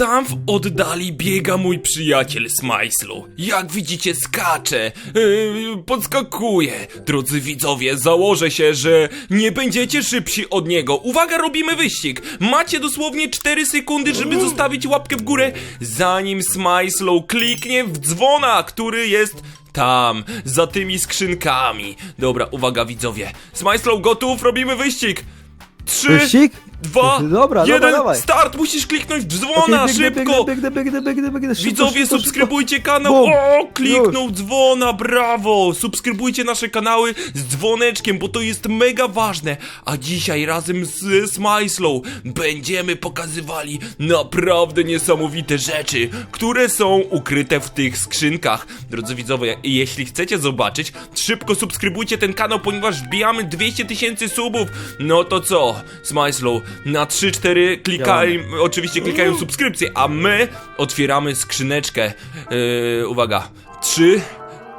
Tam w oddali biega mój przyjaciel Smajslu. Jak widzicie, skacze, yy, podskakuje. Drodzy widzowie, założę się, że nie będziecie szybsi od niego. Uwaga, robimy wyścig. Macie dosłownie 4 sekundy, żeby zostawić łapkę w górę, zanim Smajslow kliknie w dzwona, który jest tam, za tymi skrzynkami. Dobra, uwaga widzowie. Smajslow gotów, robimy wyścig. Trzy, Wyścig? Dwa, Dobra, jeden, dobra, dawaj. start! Musisz kliknąć w Okej, dzwona, biegnę, szybko! Biegnę, biegnę, biegnę, biegnę, szybko, Widzowie, szybko, subskrybujcie kanał! Bum. O, kliknął dzwona, brawo! Subskrybujcie nasze kanały z dzwoneczkiem, bo to jest mega ważne. A dzisiaj razem z Smajslow będziemy pokazywali naprawdę niesamowite rzeczy, które są ukryte w tych skrzynkach. Drodzy widzowie, jeśli chcecie zobaczyć, szybko subskrybujcie ten kanał, ponieważ wbijamy 200 tysięcy subów. No to co, Smajslow, na 3-4 klikaj, oczywiście klikają subskrypcję, a my otwieramy skrzyneczkę. Yy, uwaga. 3,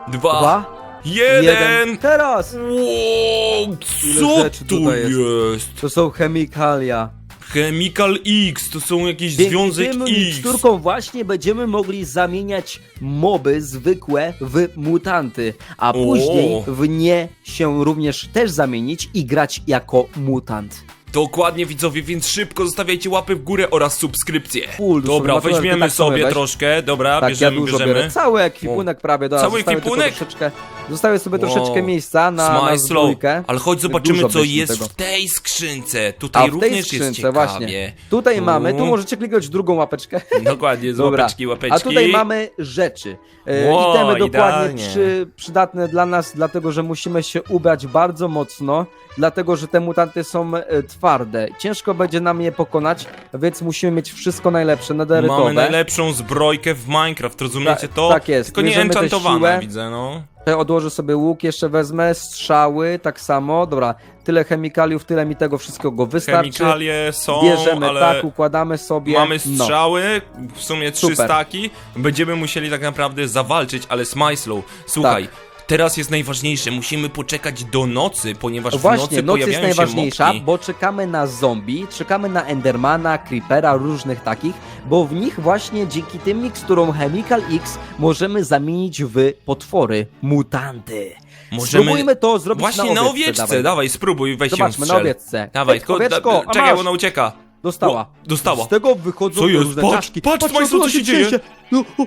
2, Dwa, 1. jeden. Teraz! Wow, Ile co rzeczy tu tutaj jest? jest? To są chemikalia. Chemical X, to są jakieś związek tym X. miksturkom właśnie będziemy mogli zamieniać moby zwykłe w mutanty, a później w nie się również też zamienić i grać jako mutant. Dokładnie widzowie, więc szybko zostawiajcie łapy w górę oraz subskrypcję. Full, Dobra, weźmiemy tak sobie weź. troszkę, dobra, Tak, bierzemy, ja dużo bierzemy. biorę. Cały ekwipunek prawie, dobra, Cały ekwipunek? Troszeczkę, zostawię sobie Wow. troszeczkę miejsca na, na Smile slow. zbójkę. Ale chodź zobaczymy Dużo co jest tego. w tej skrzynce. Tutaj A w również tej jest skrzynce ciekawie. właśnie. Tutaj mamy, tu możecie klikać drugą łapeczkę. Dokładnie, z Dobra. łapeczki, łapeczki. A tutaj mamy rzeczy. E, Ło, itemy dokładnie idealnie. przy, przydatne dla nas, dlatego że musimy się ubrać bardzo mocno, dlatego że te mutanty są e, twarde. Ciężko będzie nam je pokonać, więc musimy mieć wszystko najlepsze. Mamy najlepszą zbrojkę w Minecraft, rozumiecie to? tak jest. Tylko nie Bierzemy tę enchantowana, siłę. widzę, no. Ja Odłożę sobie łuk, jeszcze wezmę, strzały, tak samo. Dobra, tyle chemikaliów, tyle mi tego wszystkiego wystarczy. Chemikalie są, Bierzemy ale tak, układamy sobie. mamy No. strzały, w sumie trzy Super. staki. Będziemy musieli tak naprawdę zawalczyć, ale Smyslow, słuchaj. Tak. Teraz jest najważniejsze, musimy poczekać do nocy, ponieważ w Właśnie, nocy noc jest najważniejsza, mopki. bo czekamy na zombie, czekamy na Endermana, Creepera, różnych takich, bo w nich właśnie dzięki tym miksturom Chemical X możemy zamienić w potwory, mutanty. Możemy- Spróbujmy to zrobić Właśnie na owieczce, owieczce, dawaj. dawaj, spróbuj, weź Zobaczmy, na owieczce. Dawaj, tylko owieczko, da, czekaj, ona ucieka. Dostała. O, dostała. Z tego wychodzą Co jest? różne Patrz, czaszki. patrz, Patrz, Państwo, co się dzieje? No, o,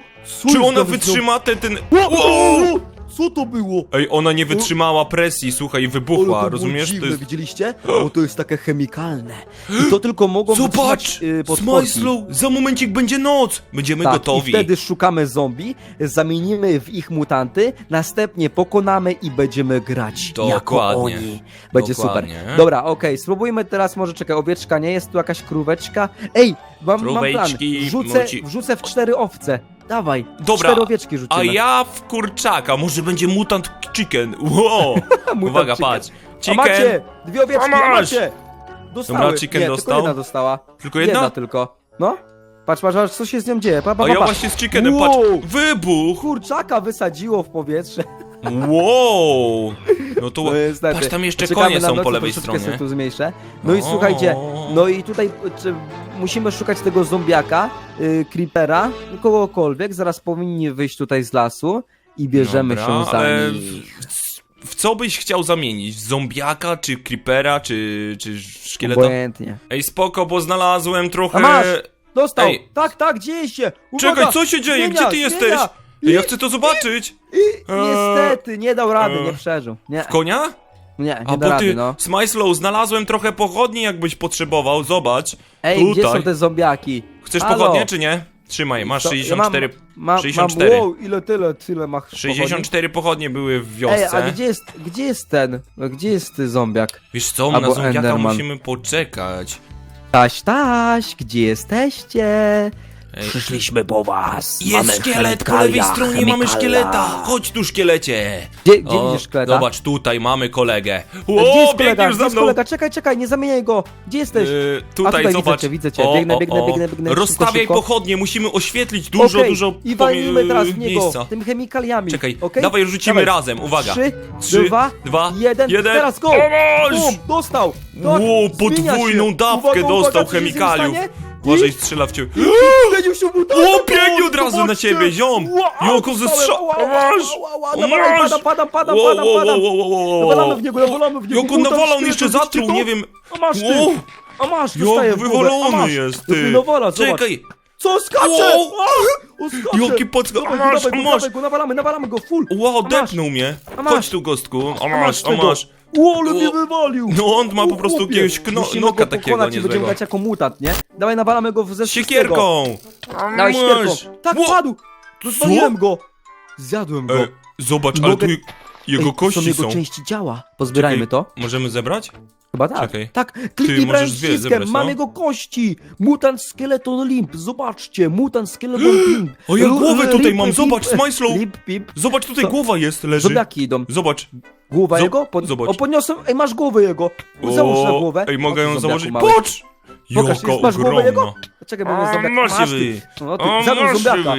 Czy ona wytrzyma ten, ten... O, o, Wow! o, Co to było? Ej, ona nie wytrzymała presji, słuchaj, Ale wybuchła, to było rozumiesz? dziwne, To jest... widzieliście? Bo to jest takie chemikalne. I to tylko mogą Zobacz! wytrzymać y, potworki. Smajslow, za momencik będzie noc! Będziemy Tak, gotowi. i wtedy szukamy zombie, zamienimy w ich mutanty, następnie pokonamy i będziemy grać jako Dokładnie. oni. Będzie Dokładnie. super. Dobra, okej, spróbujmy teraz, może czekaj, owieczka nie jest tu jakaś króweczka? Ej, mam, mam plan, Króweczki, wrzucę, wrzucę w cztery owce. Dawaj, Dobra, cztery owieczki rzucimy. A ja w kurczaka, może będzie mutant chicken. Wow! Uwaga, chicken. patrz. A Chicken, macie, dwie owieczki, A a masz! macie. Dostały. Dobra, chicken nie, dostał. tylko jedna dostała. tylko jedna? Jedna tylko. No, patrz, patrz, patrz, co się z nią dzieje. Pa, pa, A pa, ja pa. właśnie z chickenem, Wow. patrz. Wybuch! Kurczaka wysadziło w powietrze. Wow! No to... No niestety. Patrz, tam jeszcze Poczekamy konie na są noc, po lewej troszeczkę stronie. sobie tu zmniejszę. No i O. słuchajcie, no i tutaj czy, musimy szukać tego zombiaka, y, creepera, kogokolwiek, zaraz powinni wyjść tutaj z lasu i bierzemy Dobra, się za ale nich. w, w co byś chciał zamienić? Zombiaka, czy creepera, czy, czy szkieleta? Obojętnie. Ej, spoko, bo znalazłem trochę... A masz! Dostał! Ej. Tak, tak, dzieje się! Uwaga! Czekaj, co się dzieje? Zmienia, Gdzie ty zmienia! jesteś? I, Ej, ja chcę to zobaczyć! i, niestety, nie dał rady, Eee. nie przeżył. Nie, Konia? Nie, nie A da bo rady, ty, no. Smyslow, znalazłem trochę pochodni, jakbyś potrzebował, zobacz. Ej, tutaj. gdzie są te zombiaki? Chcesz Halo? pochodnie, czy nie? Trzymaj, masz Co? 64... Ja mam, mam, 64. Mam, wow, ile tyle, tyle masz 64 pochodnie były w Ej, wiosce. a gdzie jest, gdzie jest ten? Gdzie jest ty zombiak? Wiesz co, Albo na zombiaka Enderman. musimy poczekać. Taś, taś, gdzie jesteście? Przyszliśmy po was. Jest szkielet, po lewej stronie mamy szkieleta! Chodź tu, szkielecie! Gdzie, gdzie O, widzisz szkieleta? Zobacz, tutaj mamy kolegę. Gdzie jest O, kolega? biegniesz Gdzie za jest mną! kolega? Czekaj, czekaj, nie zamieniaj go. Gdzie jesteś? Yy, A tutaj, tutaj zobacz. widzę cię, widzę cię. Biegnę, biegnę, biegnę, biegnę, szybko, Rozstawiaj szybko. pochodnie, musimy oświetlić dużo, Okej, dużo I pomi- walimy teraz w niego miejsca. tymi chemikaliami. Czekaj, okej? dawaj rzucimy Dawaj. razem, uwaga. Trzy, Trzy, dwa, dwa, jeden. jeden. Teraz go! Bum, dostał! Tak, Wow, zmienia podwójną dawkę uwaga, dostał uwaga, chemikaliów. Uważaj, strzela w ciebie. Zamienił się! O, biegnie od razu na ciebie, ziom! Joko ze dostałem, strzał- wow, O, masz! O, masz! Wow, wow, padam. wow, wow, wow, wow. Nawalamy w niego, nawalamy w niego. Jak on nawalał, on jeszcze zatruł, nie wiem. A masz ty! Wow. A masz, dostaję Jak w głowę, a wywalony masz. jest, Jak ty. nawala, zobacz. Czekaj, Co, skacze? Wow. A, O, skacze. Jaki pocka- Dawaj go, masz, dawaj a go, masz. dawaj go, nawalamy, nawalamy go, full. wow, depnął mnie. A masz. Chodź tu, gostku. A A masz, a tego. masz. O, ale mnie wywalił. No on ma po prostu chłopie. jakiegoś kno, Musimy noka go takiego pokonać i będziemy niezłego. grać jako mutant, nie? Dawaj, nawalamy go ze wszystkiego. Siekierką! Dawaj, Masz. Tak, Ło- padł. Rozwaliłem go. Zjadłem go. E, zobacz, ale Mogę- tu jego Ej, kości są jego są. części ciała. Pozbierajmy to. Możemy zebrać? Chyba tak. Czekaj. Tak, kliknij możesz prawym dwie przyciskiem, zebrać, mam no. jego kości. Mutant Skeleton Limp, zobaczcie, Mutant Skeleton Limp. O, ja Lu- głowę tutaj Limp, mam, Limp, zobacz, Smajslow. Limp, pip. Zobacz, tutaj Co? głowa jest, leży. Zombiaki idą. Zobacz. Głowa Zo- jego? Pod... zobacz. O, podniosłem, ej, masz głowę jego. Załóż na głowę. Ej, mogę O, ją założyć. Patrz! Pokaż, Jaka jest- masz głowę ogromna. jego? Czekaj, bo mnie zombiak. masz ty. No ty, O, masz zombiaka.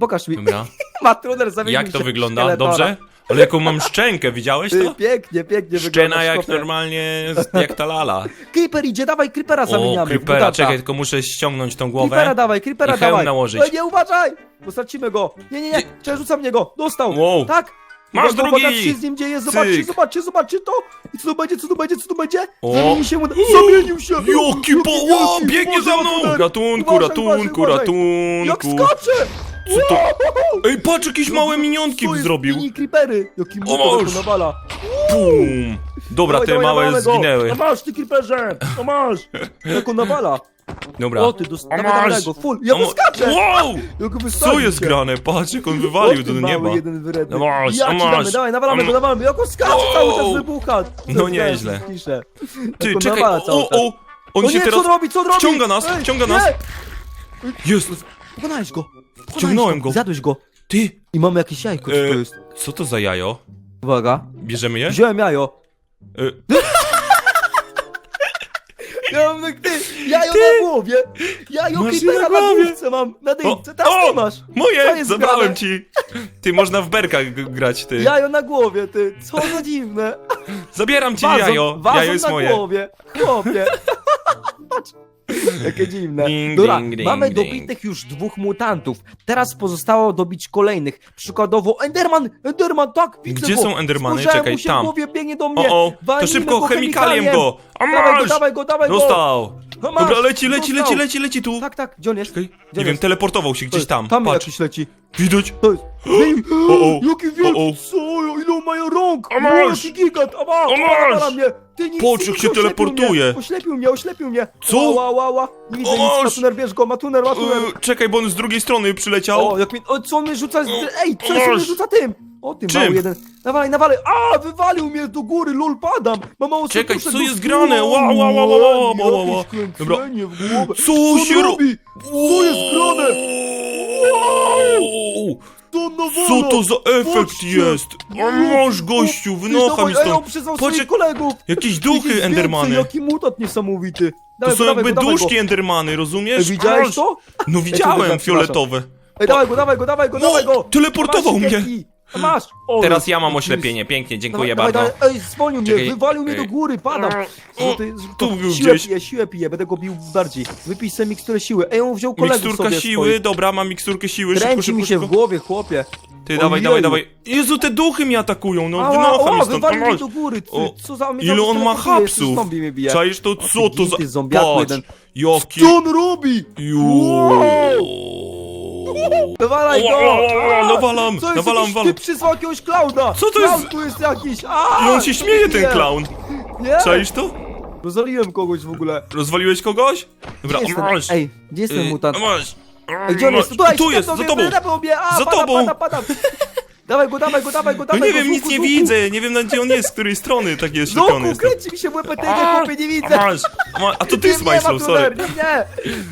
Pokaż mi. Dobra. Matruner zamienił Jak się to w wygląda? szkieletona. Dobrze? Ale jaką mam szczękę, widziałeś Ty, to? pięknie, pięknie Szczena wygląda. jak normalnie, jak ta lala. Creeper idzie, dawaj Creepera O, zamieniamy. w creepera, mutanta. czekaj, tylko muszę ściągnąć tą Creepera głowę. dawaj, Creepera i hełm dawaj. nałożyć. Ej, nie uważaj, bo stracimy go. Nie, nie, nie, przerzucam niego. Dostał. Wow. Tak. Masz Uwaga, drugi. uwaga, co się z nim dzieje, zobaczcie, Cyk. zobaczcie, zobaczcie to. I co tu będzie, co tu będzie, co tu będzie? O. Zamieni się, mu- zamienił się. Jaki po... O, biegnie za mną! Ratunku, ratunku. Jak ratunku. skacze! Co to? Ej, patrz, jakieś małe minionki zrobił. mini creepery. Jaki O, motor masz. to nawala. Bum. Dobra, Dawaj, te dawaj, małe nawalamy go. zginęły. A masz, ty creeperze, a masz. Jak on nawala. Dobra. O, ty, dos- A dawaj, dawaj masz. go, full. Ja mu skaczę. Wow! Go Co jest grane? Patrz, jak on O, wywalił ty do mały nieba. jeden wredny. A masz, ja a ci masz. damy, dawaj, nawalamy A go, nawalamy. Jak on skacze cały czas wybucha. No nieźle. Ty, czekaj, nawala cały o, czas. o! On O się nie, teraz... co on robi, co on robi? Wciąga nas, Ej, wciąga nie. nas. Jest! Pokonałeś go. Pokonałeś Wciągnąłem go. Zjadłeś go. Ty! I mamy jakieś jajko, co E, to jest? Co to za jajo? Uwaga. Bierzemy je? Wziąłem jajo. E, Ja mam ty, jajo na głowie. Jajo Masz je creepera na na głowie. główce mam, na dymce. Teraz o. ty masz. Co Moje! jest Zabrałem grane? ci! Ty, można w berkach g- grać, ty. Jajo na głowie, ty. Co za dziwne. Zabieram ci jajo. wazon Jajo jest na moje. głowie. Chłopie. Patrz. Jakie dziwne. Ding, Dobra, ding, ding, mamy ding. dobitych już dwóch mutantów. Teraz pozostało dobić kolejnych. Przykładowo Enderman. Enderman, tak, widzę Gdzie go. są Endermany? Spojrzałem Czekaj, mu się tam. w głowie, biegnie do mnie. O, o, to Walnijmy szybko chemikaliem go! A Dawaj go, masz! dawaj go, dawaj go. Dostał! No masz, Dobra, leci, leci, dostał. leci, leci, leci tu! Tak, tak, gdzie on jest? Czekaj, Gdzie nie wiem, jest? teleportował się gdzieś tam. Tam Patrz, jakiś leci. widać? To jest. Ej, O, o. Jaki wielki, O, o. co? Ile on mają rąk? A masz. Jaki gigant, a ma, masz. mnie. Ty nic, się oślepił teleportuje. Mnie. Oślepił mnie, oślepił mnie. Co? Ła, ła, ła. Nie widzę nic. Matuner, bierz go, Matuner, Matuner. E, czekaj, bo on z drugiej strony przyleciał. O, jak mi, o, co on mnie rzuca, z... ej, co on mnie rzuca tym? O, tym Czym? mały jeden. Nawalaj, nawalaj. A, wywalił mnie do góry, lol, padam. Mam mało Czekaj, serduszek co do jest grane? Ła, ła, ła, ła, ła, ła, ła, ła. Jakieś kręcenie Dobra. w głowę. Co on się ro- robi? Co jest grane? Wow! To. Co to za efekt Patrzcie. jest? A masz gościu, wynocha mi Ej, on stąd. przyzwał Patrz, swoich jak- kolegów. Jakieś duchy więcej, endermany. Jaki mutant niesamowity. To Dawaj są go, dawaj jakby go, dawaj duszki go. endermany, Ej, rozumiesz? Widziałeś to? No widziałem, przepraszam. fioletowe. Ej, dawaj go, dawaj go, dawaj go, dawaj go. teleportował Masz mnie. A Masz. O, Teraz ja mam oślepienie, pięknie, dziękuję Dawaj, bardzo. dawaj. Ej, zwolnił mnie, Czekaj, wywalił mnie ej. do góry, padam. O, Co ty, tu był siłę gdzieś. piję, siłę piję, będę go bił bardziej. Wypij sobie miksturę siły. Ej, on wziął kolegów Miksturka sobie siły, swoich. dobra, mam miksturkę siły, szybko, Kręci szybko, mi się w szybko. głowie, chłopie. Ty, dawaj, Ojeju. dawaj, dawaj. Jezu, te duchy mnie atakują, no Ała, wynocha mi ała, stąd. wywalił mnie do góry. Ty, O, co za mnie Ile tam on ma teleportuje, jeszcze hapsów? zombie mnie bije. Czaisz to, co to za... Ty zombiaku Patrz, jaki... Co on robi? Nawalaj Ła, go! ła, ła, ła, A! nawalam, Co jest nawalam, jakiś, walam. Ty przysłał jakiegoś klauna! Co to Klaun jest? tu jest jakiś! A! I on się śmieje, ten Nie, clown. Nie! Czaisz to? Rozwaliłem kogoś w ogóle. Rozwaliłeś kogoś? Dobra, Gdzie jest ten- masz. Ej, gdzie jest ten Y, mutant? Masz. Ej, gdzie on jest? Tutaj, Tu jest, za tobą. Za tobą, a, Za padam, tobą. Padam, padam. Dawaj go, dawaj go, dawaj go, No dawaj nie go, wiem, z nic łuku, nie z łuku. widzę, nie wiem nawet gdzie on jest, z której strony tak jest Z szczepiony łuku, jestem. kręci mi się A, chłopie, nie widzę. masz, a, ma, a to ty Nie, nie, Smajslow, sorry. Nie, nie.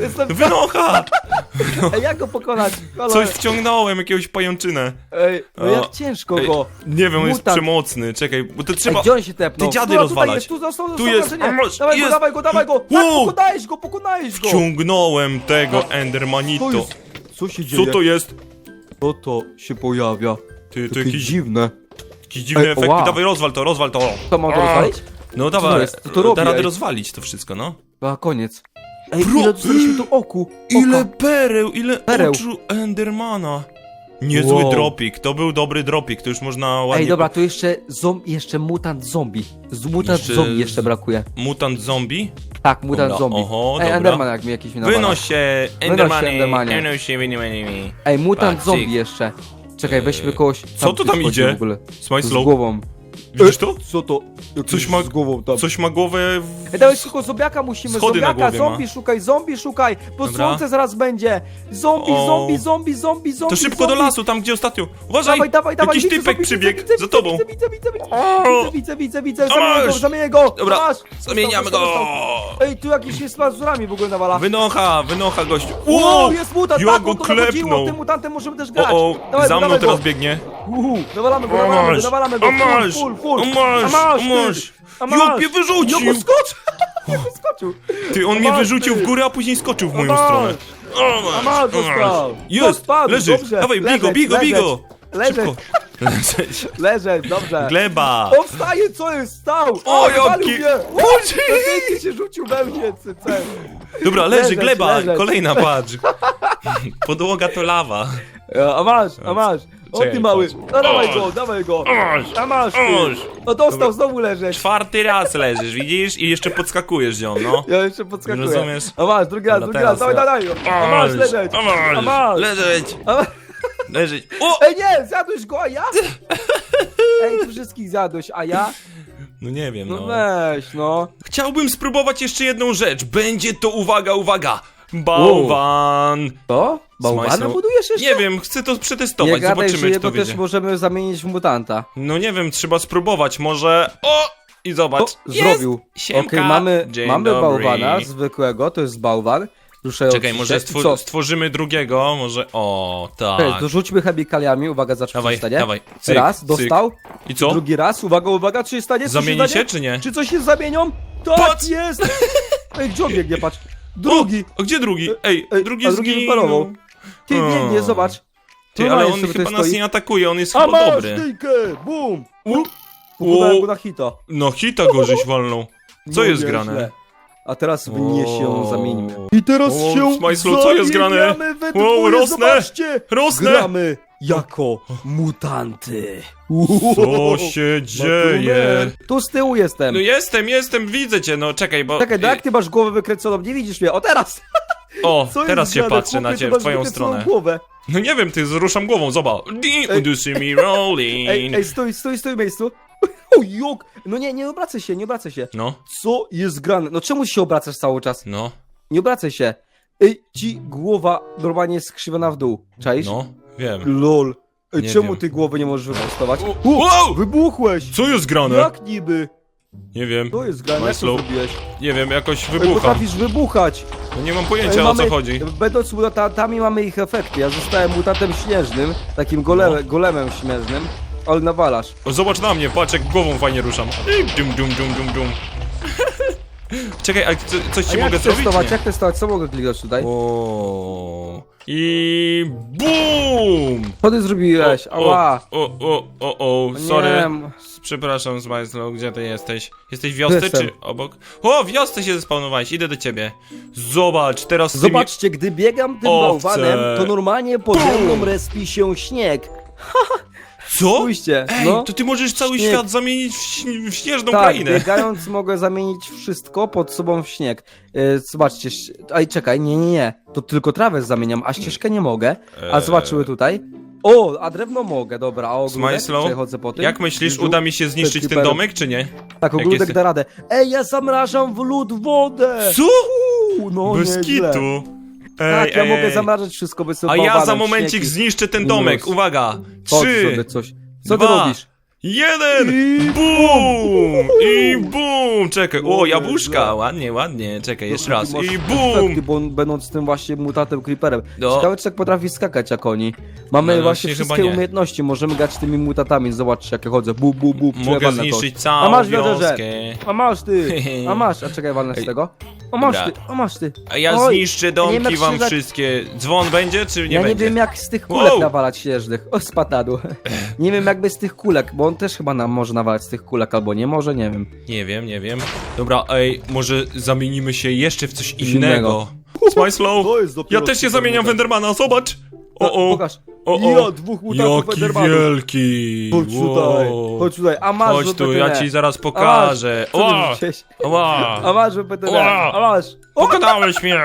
Jestem... Wynocha! Ej, jak go pokonać? Halo. Coś wciągnąłem, jakieś pajęczynę. Ej, no jak ciężko Ej, go. Nie wiem, on jest Mutant. przemocny, czekaj, bo to Ej, trzeba... gdzie on się tepnął? Ty dziady a rozwalać. Tutaj jest, tu został, został, Tu jest, znaczy a nie. masz, Dawaj jest. go, dawaj go, dawaj go. Tak, Wow. pokonałeś go, pokonałeś go. Wciągnąłem tego Endermanito. jest? Co się dzieje? Co to jest? Co to się pojawia? Ty, to jakieś, dziwne. jakieś dziwne Ej, efekty. wow. Dawaj, rozwal to, rozwal to. To mam to A. rozwalić? No to dawaj, jest? Co to robi, da radę ej? rozwalić to wszystko, no. A, koniec. Ej, Bro, ile dostaliśmy tu oku? Ile Oka. pereł, ile Pereł. oczu Endermana. Niezły Wow. dropik, to był dobry dropik, to już można ładnie... Ej, dobra, tu jeszcze, zom, jeszcze mutant zombie. Z mutant Jeszcze zombie z- jeszcze brakuje. Mutant zombie? Tak, mutant Dobra, zombie. oho, Ej, dobra. Enderman jak mi jakiś mi nawala. Wynoś się, Endermanie, Endermanie. wynoś się, Endermanie. Ej, mutant Patrz, zombie jeszcze. Czekaj, weźmy kogoś. Co tu tam idzie? W ogóle. Z Smajslow, głową. Widzisz to? Co to? Jakiś Coś ma- z głową tam. Coś ma głowę w... Ej, dawaj szybko zombiaka musimy, Schody na zombiaka, głowie ma. zombie szukaj, zombie szukaj, bo Dobra. słońce zaraz będzie. Zombie, O. zombie, zombie, zombie, zombie, To szybko do zombie. lasu, tam gdzie ostatnio. Uważaj! Dawaj, dawaj, dawaj, Jakiś widzę, typek zombie, przybiegł widzę, za widzę, tobą. Widzę, widzę, widzę, widzę, O! widzę, widzę, widzę, widzę, go, masz. zamienię go. Dobra. Zamieniamy Dostał, go! dostał. Ej, tu jakiś jest z pazurami w ogóle nawala. Wynocha, wynocha gościu. Wow, jest mutant, Ja tak, go o to chodziło, klepnął. tym mutantem możemy też grać. O, o, Dawaj, za mną dawaj teraz go. biegnie. Uhu, nawalamy go, nawalamy go, nawalamy go, full, full, o full. masz, A ty. masz. A masz. Jopie, wyrzucił. Jopie, skocz. Skoczył. Ty, on A mnie masz, wyrzucił ty. w górę, a później skoczył w moją masz. stronę. O, A masz, masz, o, dostał. masz. Jest, Spadł, leży. dobrze. Dawaj, bigo, bigo, leżeć. bigo. Leżeć, Szybko. Leżeć. leżeć, dobrze. Gleba. O, wstaje, co jest, stał. O, jaki- mnie. Ty się rzucił we mnie, cyce. Dobra, leży, Leżeć, gleba. leżeć. Kolejna, patrz. Podłoga to lawa. A masz, a masz. O ty mały. No dawaj go, dawaj go. Oż. A masz ty. Oż. No dostał, znowu leżeć. Czwarty raz leżysz, widzisz? I jeszcze podskakujesz ziom, no. Ja jeszcze podskakuję. Rozumiesz? A masz, drugi raz, Dobra, drugi raz, dawaj, teraz dawaj. A masz leżeć. A masz. Masz. Leżeć. A ma- Leżeć. O! Ej nie, zjadłeś go, a ja? Ej, ty wszystkich zjadłeś, a ja? No nie wiem, No no. weź, no. Chciałbym spróbować jeszcze jedną rzecz. Będzie to, uwaga, uwaga, bałwan. Bałwana Smajslow. budujesz jeszcze? Nie wiem, chcę to Nie przetestować, gadaj, że zobaczymy, czy to jego też wyjdzie. możemy zamienić w mutanta. No nie wiem, trzeba spróbować, może... O! I zobacz. O, zrobił. Jest. Okej, Siemka. mamy, Dzień mamy dobry. bałwana zwykłego, to jest bałwan. Ruszający Czekaj, się. może I stwór co? stworzymy drugiego, może... O, tak. Cześć, to rzućmy chemikaliami, uwaga, za Dawaj, się stanie. dawaj. Cyk, raz, cyk. dostał. I co? Drugi raz, uwaga, uwaga, czy się stanie? Co Zamieni się, się, stanie? czy nie? Czy coś się zamienią? Tak Patrz! jest! Ej, gdzie on biegnie, patrz. Drugi. O, a gdzie drugi? Ej, Ej, drugi a drugi zginął. wyparował. Ty O. biegnie, zobacz. Ty, ale Normalnie on sobie chyba tutaj nas stoi. nie atakuje, on jest A chyba masz dobry. dyjkę! Bum! U, Pokonałem go na hita. no hita go żeś walnął. Co jest nieźle. grane? A teraz w nie się O. zamieńmy. I teraz O, się Smajslow, co jest grane? zamieniamy we Wow, dwoje, rosnę. zobaczcie! Rosnę! Gramy jako mutanty. Co się dzieje? Tu z tyłu jestem. No jestem, jestem, widzę cię, no czekaj, bo... Czekaj, no jak ty masz głowę wykręconą? Nie widzisz mnie. O teraz! O, Co teraz się grane? patrzę na Chłopie, ciebie, ty w masz twoją wykręconą stronę. Głowę. No nie wiem, ty zruszam głową, zobacz. Ej. Do see me rolling. Ej, ej, stój, stój, stój w miejscu. O, jok! No nie, nie obracaj się, nie obracaj się. No, Co jest grane? No czemu się obracasz cały czas? no, Nie obracaj się. Ej, ci głowa normalnie jest skrzywiona w dół. Czaisz? no, wiem. Lol. Ej, Nie czemu wiem. ty głowy nie możesz wyprostować? Wow! Wybuchłeś! Co jest grane? Jak niby? Nie wiem, To jest grane, jak to zrobiłeś? nie wiem, jakoś Ej, wybucha. potrafisz wybuchać! No nie mam Ej, pojęcia o co chodzi. Będąc mutantami mamy ich efekty. Ja zostałem mutantem śnieżnym, takim golem, No. golemem śnieżnym, ale nawalasz. O, Zobacz na mnie, patrz jak głową fajnie ruszam. I Dum, dum, dum, dum, dum. Czekaj, a co, coś A ci jak mogę zrobić? testować? Nie. Jak testować? Co mogę kliknąć tutaj? O. I BUM! Co ty zrobiłeś? Ała! O, o, o, o, Nie, sorry. m- Przepraszam, Smajslow, gdzie ty jesteś? Jesteś w wiosce Jestem. czy obok? O, w wiosce się zespawnowałeś, idę do ciebie. Zobacz, teraz z tymi... Zobaczcie, gdy biegam tym Owce. bałwanem, to normalnie pode mną respi się śnieg. Co? Spójrzcie, Ej, no. to ty możesz cały Śnieg. świat zamienić w, śn- w śnieżną Tak, krainę. biegając mogę zamienić wszystko pod sobą w śnieg. E, zobaczcie, ś- aj czekaj, nie, nie, nie, to tylko trawę zamieniam, a ścieżkę nie mogę. A Eee. zobaczyły tutaj. O, a drewno mogę, dobra, a ogródek? Smajslow, Przechodzę po tym. Jak myślisz, uda mi się zniszczyć ten creeperem. domek, czy nie? Tak, ogródek jest- da radę. Ej, ja zamrażam w lód wodę! Co? No Bez nieźle. kitu. Ej, Tak, ja ej, mogę ej. zamrażać wszystko, by sobie A ja bałwanem za momencik zniszczę ten domek, uwaga. Chodź Trzy, sobie coś. Co dwa, ty robisz? Jeden, I bum! I bum! Czekaj, o, O, jabłuszka, ładnie, ładnie, czekaj, jeszcze No, raz. masz I bum! Efekty, bo on, będąc tym właśnie mutantem creeperem. No. Ciekawe, czy tak potrafi skakać jak oni. Mamy No, właśnie właśnie chyba wszystkie nie. umiejętności, możemy grać tymi mutatami. Zobaczcie, jak ja chodzę. Bu, bu, bu, Mogę przejebane to. zniszczyć A całą masz wioskę. A masz ty! A masz, a czekaj, walnę z tego. A masz dobra. ty, a masz ty. A ja Oj, zniszczę ja nie wiem, domki jak wam się tak- wszystkie. Dzwon będzie, czy nie ja nie będzie? wiem jak z tych kulek Wow. nawalać śnieżnych. O, spadł. nie wiem jakby z tych kulek, bo on on też chyba nam może nawalać z tych kulek, albo nie może, nie wiem. Nie wiem, nie wiem. Dobra, ej, może zamienimy się jeszcze w coś innego. innego. To jest dopiero ja też się super zamieniam w. Endermana, zobacz! O, o, Pokaż. o, o. Ja, dwóch mutantów Jaki Endermanów. wielki! Chodź tutaj, Wow. chodź tutaj, a masz Chodź tu, ja ci zaraz pokażę. Ła! wrzuciłeś? A Ła! masz wypetynę, Ła! a masz. O, Pokonałeś mnie!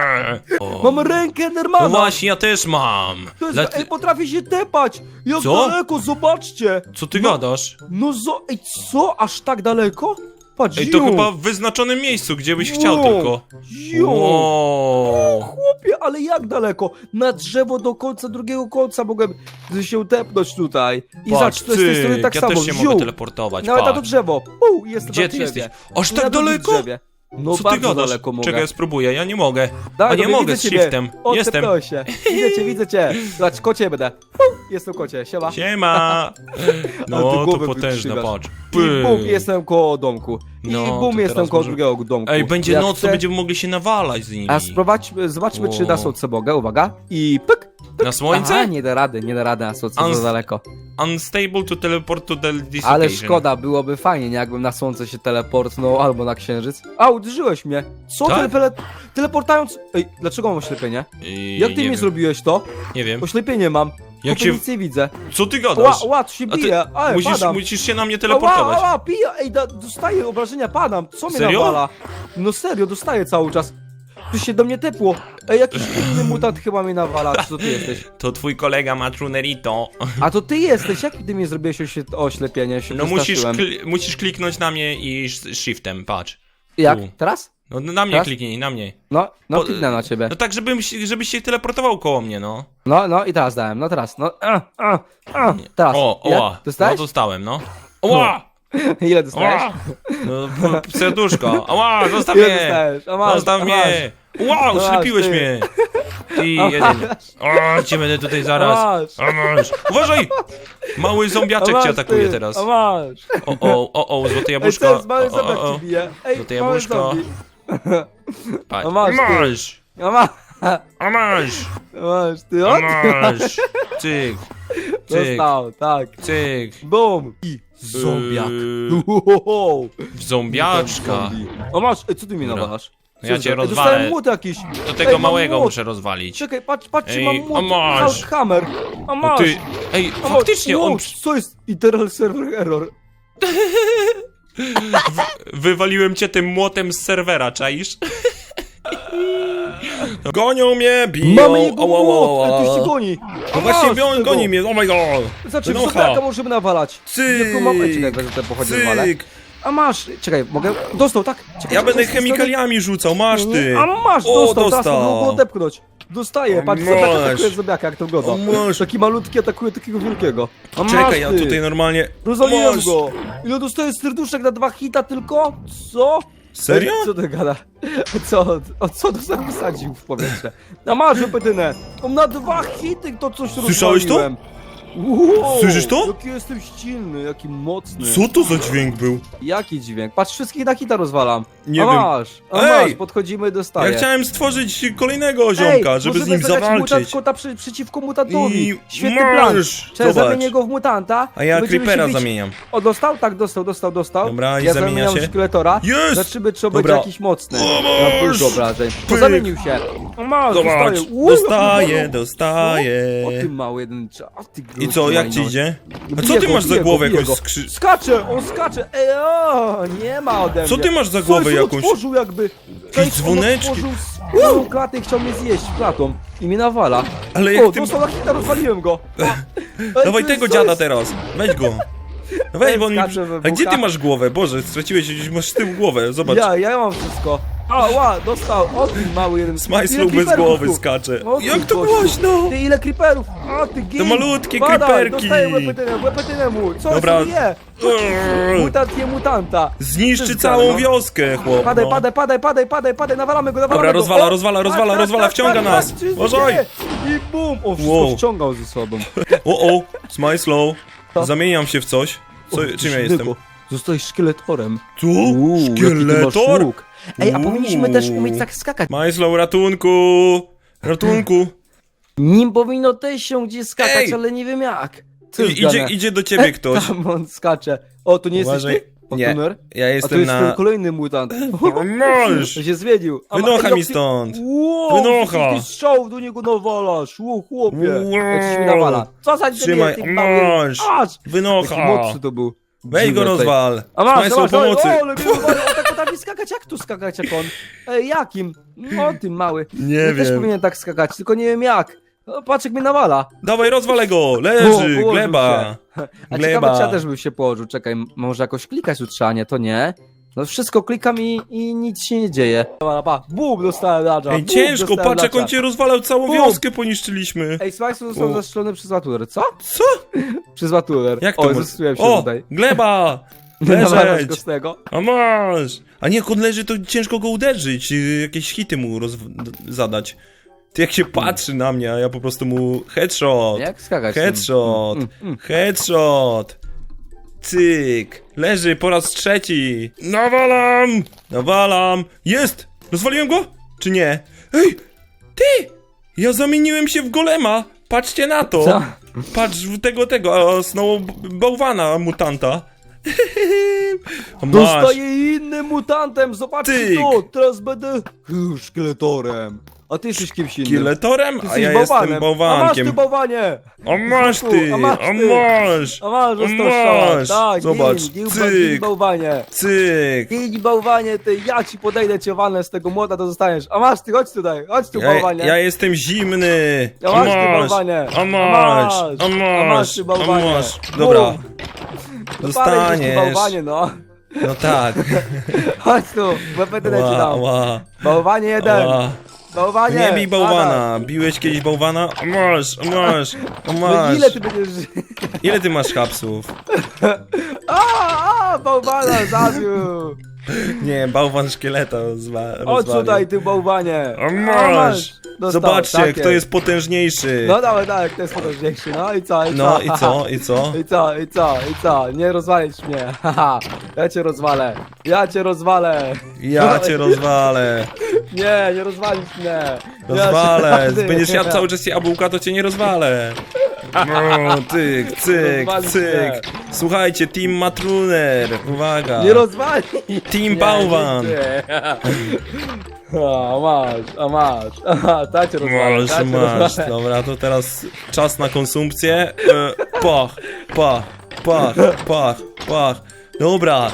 O. mam rękę Endermana. No właśnie, ja też mam. To jest, Dla- ej, potrafię się tepać! Jak Co? daleko, zobaczcie! Co ty no, gadasz? No zo... Ej, co? Aż tak daleko? Patrz, Ej, to ziu. chyba w wyznaczonym miejscu, gdzie byś chciał Wow. tylko. Ziu. Wow. Chłopie, ale jak daleko? Na drzewo do końca drugiego końca mogłem się tepnąć tutaj. I Patrz, to jest z tej strony tak ja samo. też się Ziu. mogę teleportować, Nawet na to patrz. drzewo. Uu, jestem Gdzie na ty drzewie. jesteś? Aż Na tak drugim daleko? drzewie. No Co ty bardzo gadasz? daleko mogę. Czekaj, ja spróbuję, ja nie mogę. Daj, A nie dobra, mogę widzę z ciebie. shiftem. O, Jestem. się. Widzę cię, widzę cię. Zobacz, kocie będę. Uu, Jestem kocie, siema. Siema! Ale ty No, to głowę potężna, patrz. I bum, jestem koło domku. I No, bum, to jestem teraz koło może- drugiego domku. Ej, będzie Jak noc, to chcę- będziemy mogli się nawalać z nimi. A spróbować, zobaczmy, czy Wow. na słońce mogę, uwaga. I pyk. Na słońce? Aha, nie da rady, nie da rady na słońce, Ans- za daleko. Unstable to teleport to the dislocation. Ale szkoda, byłoby fajnie, nie jakbym na słońce się teleportnął, albo na księżyc. A, uderzyłeś mnie. Co, Tak? tele teleportając... Ej, dlaczego mam oślepienie? I Jak ty nie mi wiem. zrobiłeś to? Nie wiem. Oślepienie mam. Jak Chłopie, się... nic nie widzę. Co ty Ła, gadasz? ła, tu się A ty bije. Ej, musisz, padam. musisz się na mnie teleportować. ła, pija, ej, da, dostaję obrażenia, padam. Co mnie Serio? nawala? No serio, dostaję cały czas. Tu się do mnie tepło. Ej, jakiś inny mutant chyba mnie nawala, to ty jesteś? To twój kolega ma Trunerito. A to ty jesteś, jak ty mnie zrobiłeś ośle- oślepienie? Się No musisz, przestraszyłem. kli- musisz kliknąć na mnie i sh- shiftem, patrz. Jak? tu. Teraz? No na mnie kliknij, na mnie. No, no Po- kliknę na ciebie. No tak, żebym, się- żebyś się teleportował koło mnie, no. No, no i teraz dałem, no teraz, no, a, a, a, teraz. O, Ile? oła. Dostałeś? No dostałem, no. Oła! Ile dostałeś? No, p- serduszko. Oła, zostaw Ile mnie! dostałeś? A masz, Zostaw a mnie! Wow, masz, ślepiłeś ty. mnie! Ty jeden. O, cię będę tutaj zaraz. masz. A masz. Uważaj! Mały A zombiaczek masz, cię atakuje ty, teraz. A masz. O, o, o, o, złote Ej, jabłuszko. z mały O, o, o. bije. Ej, Złote mały jabłuszko. zombie. Patrz. A masz, ty. Masz! A masz. A masz! A masz, ty, A o, ty masz! Cyk, cyk, Dostał, tak. cyk. Bum. I zombiak. Yy, Wow. Zombiaczka. Zombie. A masz, ej, co ty mi Dobra. nawalasz? No ja cię rozwalę. Dostałem młot jakiś. Do tego Ej, mam małego młot. muszę rozwalić. Czekaj, patrz, patrz, Ej, mam a młot. masz. Hulk Hammer. A O masz. ty, ej, A masz faktycznie on młot. Co jest? Internal server error. Wywaliłem cię tym młotem z serwera, czaisz? Gonią mnie, biją. Mamy jego młot. Ej, tu się goni. No właśnie masz bią, goni mnie, oh my god. Znaczy, Wynocha. zombiaka możemy nawalać. Cyk. Że te zwalę. Cyk. A masz, czekaj, mogę? Dostał, tak? Czekaj, Ja czekaj, będę tej chemikaliami rzucał, masz ty. A masz, O, dostał, teraz dostał. mogę go odepchnąć. Dostaje, patrz, Masz. zombiak atakuje zombiaka, jak to wygląda. O, masz. Taki malutki atakuje takiego wielkiego. A masz, Czekaj, ja ty. tutaj normalnie... Rozwaliłem Masz. go! Ile dostaję serduszek na dwa hita tylko? Co? Serio? Co ty gada? Co? O co to sam wysadził w powietrze? Na masz wypytynę! On na dwa hity to coś Słyszałeś to? rozwaliłem. Wow, Słyszysz to? Jaki jestem silny, jaki mocny. Co to za dźwięk był? Jaki dźwięk? Patrz, wszystkich na hita rozwalam. Nie a wiem. masz, a Ej! masz, podchodzimy, dostaję. Ja chciałem stworzyć kolejnego ziomka, żeby z możemy nim zagrać zawalczyć. Mutant kota przy, przeciwko mutantowi. I Świetny plan. Trzeba zobacz. zamienię go w mutanta. A ja Będziemy Creepera się bić. zamieniam. O, dostał? Tak, dostał, dostał, dostał. Dobra, i ja zamienia zamieniam się? w szkieletora. Jest! Zobaczymy, czy on Dobra. będzie jakiś mocny. O, Na masz! dużo obrażeń. Pyk. Pozamienił się. O, masz, Zobacz, dostaję. Uuu, dostaję, dostaję. O, ty mały jeden... A ty I co, jak ci idzie? A co Bije ty go, masz za bije go, głowę bije jakąś go. skrzy... Skacze, on skacze. Ej, o, nie ma ode mnie. Co ty masz za głowę on jakąś? otworzył jakby. On dzwoneczki? otworzył klatę i chciał mnie zjeść klatą. I mnie nawala. Ale jak o, ty- dostał na hita, rozwaliłem go. Dawaj tego dziada teraz. Weź go. No weź, bo on mi... skacze A gdzie ty masz głowę? Boże, straciłeś, gdzieś masz z tyłu głowę, zobacz. Ja, ja mam wszystko. A, ła, dostał. O, ty mały jeden. Smajslu Ile bez creeperów głowy tu? skacze. O, ty Jak to gościu. głośno! Ty, ile creeperów? A, ty gin. To malutkie creeperki. Dostaję łepetynę, łepetynę mu. Co Dobra. je? Mutant je mutanta. Zniszczy Wszystko, całą no. wioskę, chłop. Padaj, no. padaj, padaj, padaj, padaj, padaj, nawalamy go, nawalamy Dobra, go. rozwala, O, rozwala, tak, rozwala, tak, rozwala, tak, wciąga tak, nas. tak, Uważaj. I bum, o, wszystko Wow. wciągał ze sobą. O, o, Smajslow. Co? Zamieniam się w coś. Co, O, czym ja jestem? innego. Zostałeś szkieletorem. Tu? Uuu, jaki ty masz Szkieletor? łuk. Ej, a powinniśmy też umieć tak skakać. Smajslow, ratunku! Ratunku! Nim powinno też się gdzie skakać, Ej! ale nie wiem jak. Co jest idzie, grane? idzie do ciebie ktoś. Tam on skacze. O, to nie Uważaj. jesteś ty? O, Nie, Tuner? Ja A to jestem jest na... twój kolejny mutant. O, Masz! To się zmienił. A ma- Wynocha mi stąd! Wow, Wynocha. Ty strzał do niego nawalasz. Ło, chłopie. Wow. Jak nawala. Co za Trzymaj, ty masz. Aż! Taki Wynocha! mocny to był. Weź go Dziwne rozwal! A masz, masz, dawaj. pomocy! O, ale mnie wywalił. A tak potrafi skakać. Jak tu skakać jak on? Ej, jakim? No, ty mały. Nie Ja też wiem. powinien tak skakać, tylko nie wiem jak. O, patrz jak mnie nawala. Dawaj, rozwalę go! Leży! położył Gleba! się. A Gleba. ciekawe, czy ja też bym się położył. Czekaj, m- może jakoś klikać tu trzeba, nie? To nie. No wszystko klikam i, i nic się nie dzieje. Dobra, pa. Bum, dostałem radża. Ej, Bum, ciężko, dostałem patrz jak on cię rozwalał, całą Bum. wioskę poniszczyliśmy! Ej, Smajsu został zastrzelony przez Waturer. Co? Co? Przez Waturer. Jak to O, może- się O! tutaj. Gleba! Nawalasz Leżeć! go z tego. A masz! A nie, jak on leży, to ciężko go uderzyć, y, jakieś hity mu roz... zadać. Ty jak się patrzy na mnie, a ja po prostu mu headshot, Jak skakać? headshot, Mm, mm, headshot, cyk, leży po raz trzeci, nawalam, nawalam, jest, rozwaliłem go, czy nie? Ej, ty, ja zamieniłem się w golema, patrzcie na to, Co? patrz w tego, tego, a, snow bałwana mutanta. Masz. Dostaję innym mutantem, zobaczcie Tyk. to! Teraz będę szkieletorem. A ty jesteś kimś innym. Kiletorem? Ty A jesteś ja bałwanem. jestem A masz bałwankiem. ty bałwanie! A masz ty! A masz A ty. masz! A masz, A masz. strzała. Tak, Zobacz, gin, gin, cyk. bałwanie. Cyk! Gin bałwanie, ty, ja ci podejdę cię walnę z tego młota, to zostaniesz. A masz ty, chodź tutaj, chodź tu Ja, bałwanie. ja jestem zimny! A A masz ty masz! bałwanie. A masz! A A masz masz! ty A bałwanie. masz! Dobra, dostaniesz! bałwanie, no. No tak. Chodź tu, bo będę Ła, dał. ła, Bałwanie jeden. ła. Bałwanie. Nie bij bałwana. Biłeś kiedyś bałwana? A masz! A masz! No masz! ile ty będziesz... Ile ty masz hapsów? A, a, bałwana zabił. Nie, bałwan szkieleta Chodź rozwalił. tutaj, ty bałwanie. A masz! Dostał, Zobaczcie, tak kto jest potężniejszy. No dawaj, dawaj, kto jest potężniejszy, no i co, i No co? i co, i co? I co, i co, i co? Nie rozwalisz mnie, haha. Ja cię rozwalę, ja cię rozwalę. Ja cię rozwalę. Nie, nie rozwalisz mnie. Ja Rozwalę. Będziesz jadł cały czas jabłka, to cię nie rozwalę. No, tyk, cyk, cyk. mnie. Słuchajcie, Team Matruner, uwaga. Nie rozwali. Team Bałwan. nie, nie. A masz, a masz. Aha, ta cię rozwalę, Masz, cię masz. rozwalę. Dobra, to teraz czas na konsumpcję. E, pach, pach, pach, pach, pach. Dobra.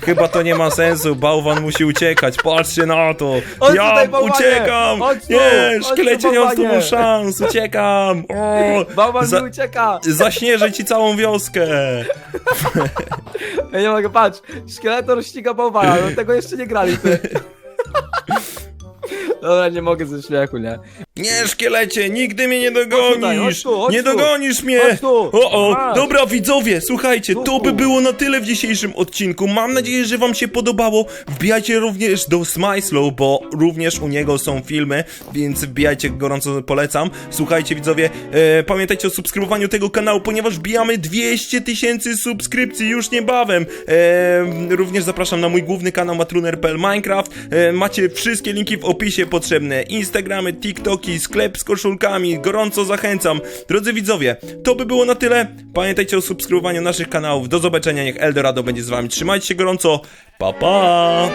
Chyba to nie ma sensu, bałwan musi uciekać, patrzcie na to! Chodź ja tutaj, bałwanie! uciekam! Chodź tu, Nie, chodź tu, szkielecie nie mam z tobą bałwanie! szans, uciekam! O, Bałwan za- mi ucieka. Zaśnieżę ci całą wioskę! Ja nie mogę, patrz, szkieletor ściga bałwana, no tego jeszcze nie grali, ty. Dobra, nie mogę ze śmiechu, nie? Nie, szkielecie, nigdy mnie nie dogonisz! chodź tu, chodź nie tu. dogonisz mnie! Chodź tu. O, o, Masz. dobra widzowie, słuchajcie, to by było na tyle w dzisiejszym odcinku. Mam nadzieję, że wam się podobało. Wbijajcie również do Smyslow, bo również u niego są filmy, więc wbijajcie, gorąco polecam. Słuchajcie widzowie, e, pamiętajcie o subskrybowaniu tego kanału, ponieważ wbijamy 200 tysięcy subskrypcji już niebawem. E, również zapraszam na mój główny kanał matruner.pl Minecraft. E, macie wszystkie linki w opisie potrzebne. Instagramy, TikToki, sklep z koszulkami. Gorąco zachęcam. Drodzy widzowie, to by było na tyle. Pamiętajcie o subskrybowaniu naszych kanałów. Do zobaczenia, niech Eldorado będzie z wami. Trzymajcie się gorąco. Pa pa!